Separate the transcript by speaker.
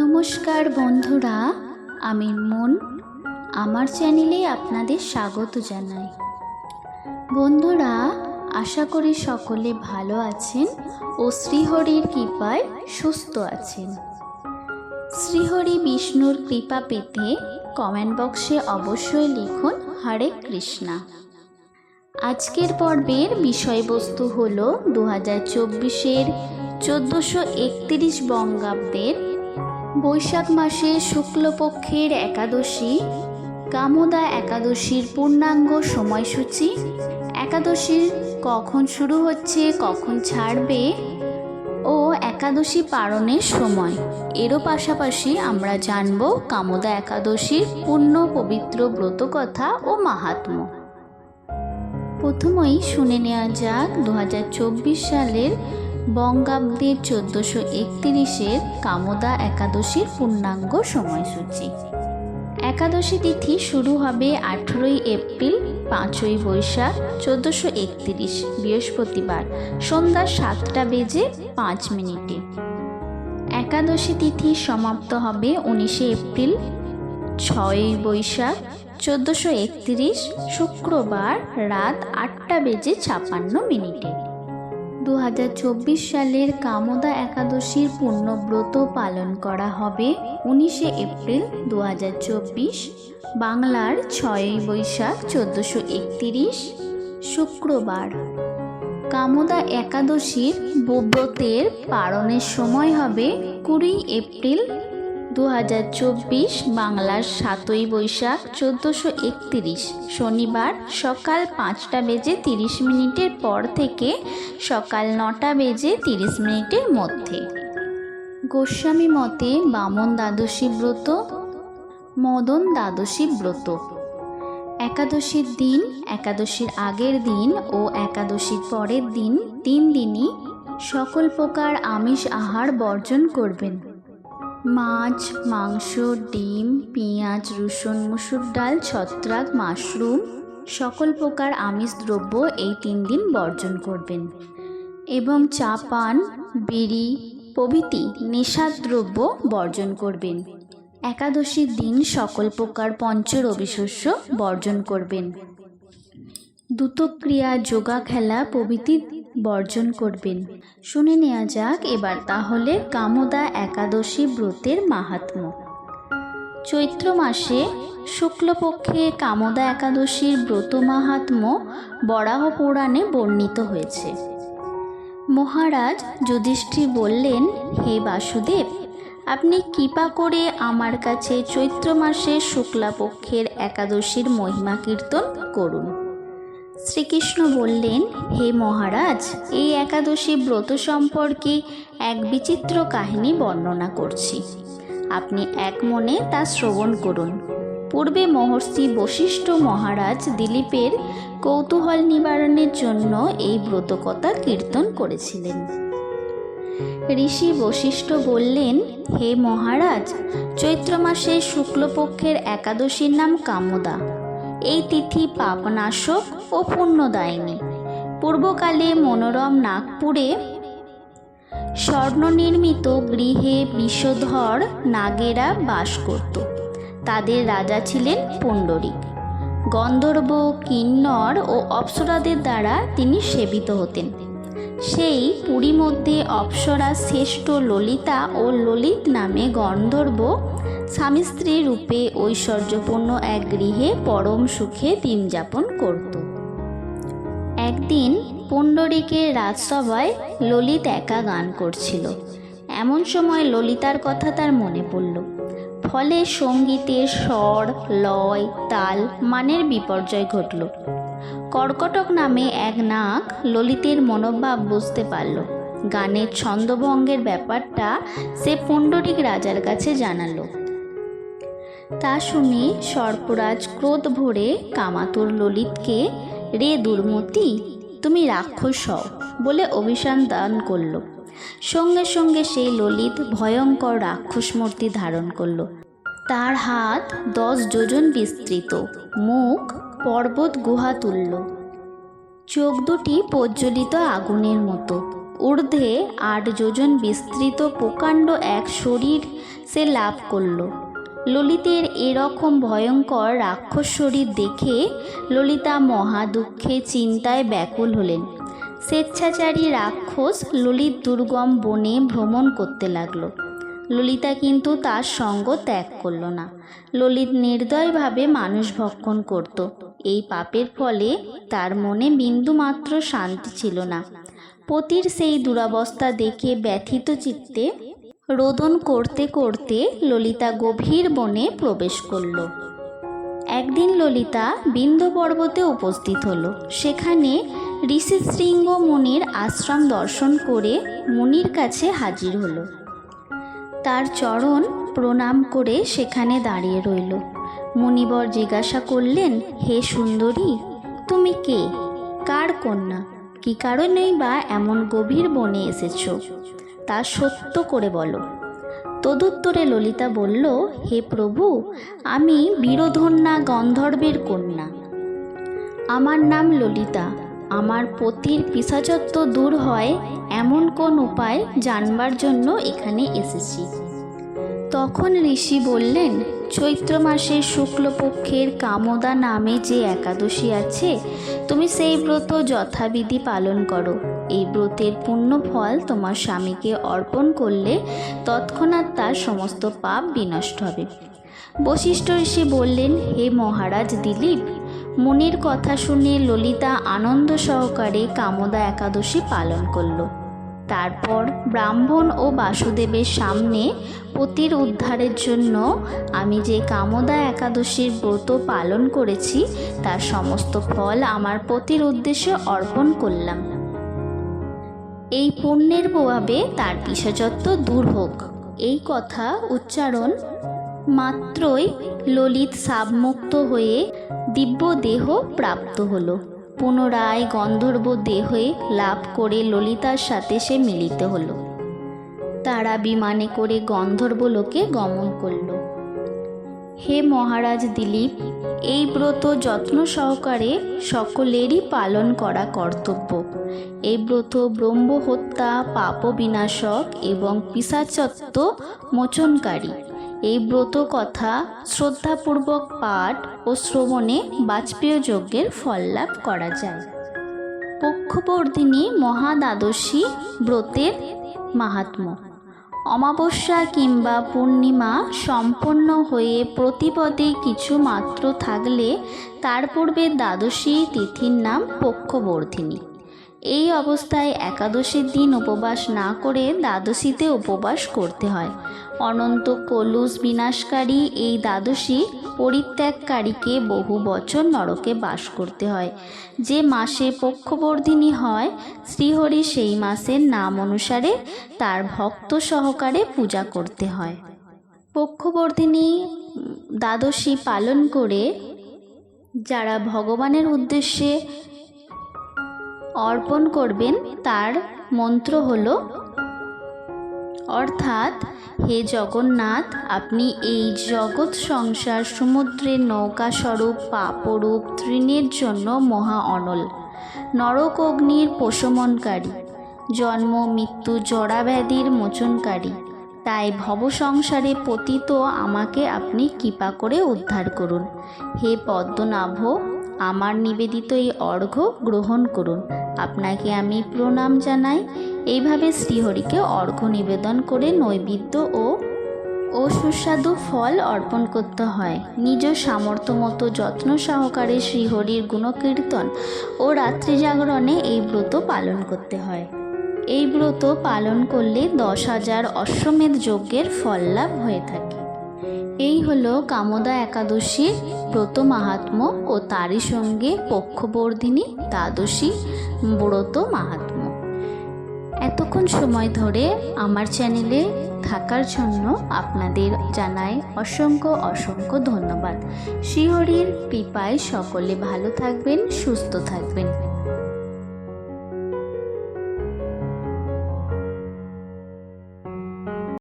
Speaker 1: নমস্কার বন্ধুরা, আমি মন। আমার চ্যানেলে আপনাদের স্বাগত জানাই। বন্ধুরা, আশা করি সকলে ভালো আছেন ও শ্রীহরির কৃপায় সুস্থ আছেন। শ্রীহরি বিষ্ণুর কৃপা পেতে কমেন্ট বক্সে অবশ্যই লিখুন, হরে কৃষ্ণা। আজকের পর্বের বিষয়বস্তু হল দু হাজার চব্বিশের চোদ্দোশো একত্রিশ বঙ্গাব্দের বৈশাখ মাসে শুক্লপক্ষের একাদশী, কামদা একাদশীর পূর্ণাঙ্গ সময়সূচি। একাদশীর কখন শুরু হচ্ছে, কখন ছাড়বে ও একাদশী পালনের সময়। এরও পাশাপাশি আমরা জানব কামদা একাদশীর পূর্ণ পবিত্র ব্রতকথা ও মাহাত্ম্য। প্রথমেই শুনে নেওয়া যাক দু হাজার চব্বিশ সালের বঙ্গাব্দের চোদ্দোশো একত্রিশের কামদা একাদশীর পূর্ণাঙ্গ সময়সূচি। একাদশী তিথি শুরু হবে আঠেরোই এপ্রিল, পাঁচই বৈশাখ, চোদ্দোশো একত্রিশ, বৃহস্পতিবার, সন্ধ্যা সাতটা বেজে পাঁচ মিনিটে। একাদশী তিথি সমাপ্ত হবে উনিশে এপ্রিল, ছয়ই বৈশাখ, চোদ্দোশো একত্রিশ, শুক্রবার রাত আটটা বেজে ছাপান্ন মিনিটে। দু হাজার চব্বিশ সালের কামদা একাদশীর পূর্ণব্রত পালন করা হবে উনিশে এপ্রিল দু হাজার চব্বিশ, বাংলার ছয়ই বৈশাখ চোদ্দোশো একত্রিশ, শুক্রবার। কামদা একাদশীর ব্রতের পালনের সময় হবে কুড়ি এপ্রিল দু হাজার চব্বিশ বাংলার সাতই বৈশাখ চোদ্দোশো একত্রিশ। শনিবার সকাল পাঁচটা বেজে তিরিশ মিনিটের পর থেকে সকাল নটা বেজে তিরিশ মিনিটের মধ্যে। গোস্বামী মতে বামন দ্বাদশী ব্রত, মদন দ্বাদশী ব্রত। একাদশীর দিন, একাদশীর আগের দিন ও একাদশীর পরের দিন তিন দিনই সকল প্রকার আমিষ আহার বর্জন করবেন। মাছ, মাংস, ডিম, পেঁয়াজ, রসুন, মুসুর ডাল, ছত্রাক, মাশরুম, সকল প্রকার আমিষ দ্রব্য এই তিন দিন বর্জন করবেন। এবং চা, পান, বিড়ি, প্রভৃতি নেশার দ্রব্য বর্জন করবেন। একাদশীর দিন সকল প্রকার পঞ্চ রবিশস্য বর্জন করবেন। দ্রুতক্রিয়া যোগা খেলা প্রভৃতি বর্জন করবেন। শুনে নেওয়া যাক এবার তাহলে কামদা একাদশী ব্রতের মাহাত্ম্য চৈত্র মাসে শুক্লপক্ষে কামদা একাদশীর ব্রত মাহাত্ম্য বরাহ পুরাণে বর্ণিত হয়েছে। মহারাজ যুধিষ্ঠির বললেন, হে বাসুদেব, আপনি কৃপা করে আমার কাছে চৈত্র মাসে শুক্লাপক্ষের একাদশীর মহিমা কীর্তন করুন। শ্রীকৃষ্ণ বললেন, হে মহারাজ, এই একাদশী ব্রত সম্পর্কে এক বিচিত্র কাহিনী বর্ণনা করছি। আপনি এক মনে তা শ্রবণ করুন। পূর্বে মহর্ষি বশিষ্ঠ মহারাজ দিলীপের কৌতূহল নিবারণের জন্য এই ব্রতকথা কীর্তন করেছিলেন। ঋষি বশিষ্ঠ বললেন, হে মহারাজ, চৈত্র মাসে শুক্লপক্ষের একাদশীর নাম কামদা। এই তিথি পাপনাশক ও পুণ্যদায়িনী। পূর্বকালে মনোরম নাগপুরে স্বর্ণনির্মিত গৃহে বিষধর নাগেরা বাস করত। তাদের রাজা ছিলেন পুণ্ডরিক গন্ধর্ব, কিন্নর ও অপ্সরাদের দ্বারা তিনি সেবিত হতেন। সেই পুরী মধ্যে অপ্সরা শ্রেষ্ঠ ললিতা ও ললিত নামে গন্ধর্ব স্বামী স্ত্রী রূপে ঐশ্বর্যপূর্ণ এক গৃহে পরম সুখে দিন যাপন করত। একদিন পুণ্ডরীকের রাজসভায় ললিত একা গান করছিল। এমন সময় ললিতার কথা তার মনে পড়ল। ফলে সঙ্গীতের স্বর, লয়, তাল, মানের বিপর্যয় ঘটল। কর্কটক নামে এক নাক ললিতের মনোভাব বুঝতে পারল। গানের ছন্দভঙ্গের ব্যাপারটা সে পুণ্ডরিক রাজার কাছে জানালো। তা শুনে সর্পরাজ ক্রোধ ভরে কামাতুর ললিতকে, রে দুর্মতি, তুমি রাক্ষস হও বলে অভিশান দান করল। সঙ্গে সঙ্গে সেই ললিত ভয়ঙ্কর রাক্ষস মূর্তি ধারণ করল। তার হাত দশ যোজন বিস্তৃত, মুখ পর্বত গুহা তুলল চোখ দুটি প্রজ্বলিত আগুনের মতো। ঊর্ধ্বে আট যোজন বিস্তৃত প্রকাণ্ড এক শরীর সে লাভ করল। ললিতের এরকম ভয়ঙ্কর রাক্ষস শরীর দেখে ললিতা মহা দুঃখে চিন্তায় ব্যাকুল হলেন। স্বেচ্ছাচারী রাক্ষস ললিত দুর্গম বনে ভ্রমণ করতে লাগল। ললিতা কিন্তু তার সঙ্গ ত্যাগ করল না। ললিত নির্দয়ভাবে মানুষ ভক্ষণ করত। এই পাপের ফলে তার মনে বিন্দুমাত্র শান্তি ছিল না। পতির সেই দুরাবস্থা দেখে ব্যথিত চিত্তে রোদন করতে করতে ললিতা গভীর বনে প্রবেশ করল। একদিন ললিতা বিন্ধ্য পর্বতে উপস্থিত হল। সেখানে ঋষি শৃঙ্গ মুনির আশ্রম দর্শন করে মুনির কাছে হাজির হলো। তার চরণ প্রণাম করে সেখানে দাঁড়িয়ে রইল। মুনিবর জিজ্ঞাসা করলেন, হে সুন্দরী, তুমি কে? কার কন্যা? কি কারণেই বা এমন গভীর বনে এসেছ? তা সত্য করে বলো। তদুত্তরে ললিতা বলল, হে প্রভু, আমি বীরধন্যা গন্ধর্বের কন্যা। আমার নাম ললিতা। আমার পতির পিসাচত্ব দূর হয় এমন কোন উপায় জানবার জন্য এখানে এসেছি। তখন ঋষি বললেন, চৈত্র মাসের শুক্লপক্ষের কামদা নামে যে একাদশী আছে, তুমি সেই ব্রত যথাবিধি পালন করো। এই ব্রতের পুণ্য ফল তোমার স্বামীকে অর্পণ করলে তৎক্ষণাৎ তার সমস্ত পাপ বিনষ্ট হবে। বশিষ্ঠ ঋষি বললেন, হে মহারাজ দিলীপ, মুনির কথা শুনে ললিতা আনন্দ সহকারে কামদা একাদশী পালন করল। তারপর ব্রাহ্মণ ও বাসুদেবের সামনে পতির উদ্ধারের জন্য আমি যে কামদা একাদশীর ব্রত পালন করেছি, তার সমস্ত ফল আমার পতির উদ্দেশ্যে অর্পণ করলাম। এই পুণ্যের প্রভাবে তার পিসাচত্ব দূর হোক। এই কথা উচ্চারণ মাত্রই ললিত সাবমুক্ত হয়ে দিব্য দেহ প্রাপ্ত হলো। পুনরায় গন্ধর্ব দেহে লাভ করে ললিতার সাথে সে মিলিত হলো। তারা বিমানে করে গন্ধর্ব লোকে গমন করল। হে মহারাজ দিলীপ, এই ব্রত যত্ন সহকারে সকলেরই পালন করা কর্তব্য। এই ব্রত ব্রহ্ম হত্যা পাপ বিনাশক এবং পিসাচত্ব মোচনকারী। এই ব্রত কথা শ্রদ্ধাপূর্বক পাঠ ও শ্রবণে বাজপেয় যজ্ঞের ফল লাভ করা যায়। পক্ষবর্ধিনী মহাদ্বাদশী ব্রতের মাহাত্ম্য। অমাবস্যা কিংবা পূর্ণিমা সম্পন্ন হয়ে প্রতিপদে কিছু মাত্র থাকলে তার পূর্বে দ্বাদশী তিথির নাম পক্ষবর্ধিনী। এই অবস্থায় একাদশীর দিন উপবাস না করে দ্বাদশীতে উপবাস করতে হয়। অনন্ত কলুষ বিনাশকারী এই দ্বাদশী পরিত্যাগকারীকে বহু বছর নরকে বাস করতে হয়। যে মাসে পক্ষবর্ধিনী হয়, শ্রীহরি সেই মাসের নাম অনুসারে তার ভক্ত সহকারে পূজা করতে হয়। পক্ষবর্ধিনী দ্বাদশী পালন করে যারা ভগবানের উদ্দেশ্যে অর্পণ করবেন তার মন্ত্র হল, অর্থাৎ, হে জগন্নাথ, আপনি এই জগৎ সংসার সমুদ্রের নৌকা স্বরূপ পাপরূপ তৃণের জন্য মহা অনল। নরক অগ্নির প্রশমনকারী, জন্ম, মৃত্যু জড়াব্যাধির মোচনকারী, তাই ভবসংসারে পতিত আমাকে আপনি কৃপা করে উদ্ধার করুন। হে পদ্মনাভ আমার নিবেদিত এই অর্ঘ্য গ্রহণ করুন। আপনাকে আমি প্রণাম জানাই। এইভাবে শ্রীহরিকে অর্ঘ্য নিবেদন করে নৈবেদ্য ও ও সুস্বাদু ফল অর্পণ করতে হয়। নিজ সামর্থ্য মতো যত্ন সহকারে শ্রীহরির গুণকীর্তন ও রাত্রি জাগরণে এই ব্রত পালন করতে হয়। এই ব্রত পালন করলে দশ হাজার অশ্বমেধ যজ্ঞের ফল লাভ হয়ে থাকে। এই হলো কামদা একাদশীর ব্রত মাহাত্ম্য ও তারই সঙ্গে পক্ষবর্ধিনী দ্বাদশী, ব্রত মাহাত্ম্য। এতক্ষণ সময় ধরে আমার চ্যানেলে থাকার জন্য আপনাদের জানাই অসংখ্য অসংখ্য ধন্যবাদ। শ্রীহরির কৃপায় সকলে ভালো থাকবেন, সুস্থ থাকবেন।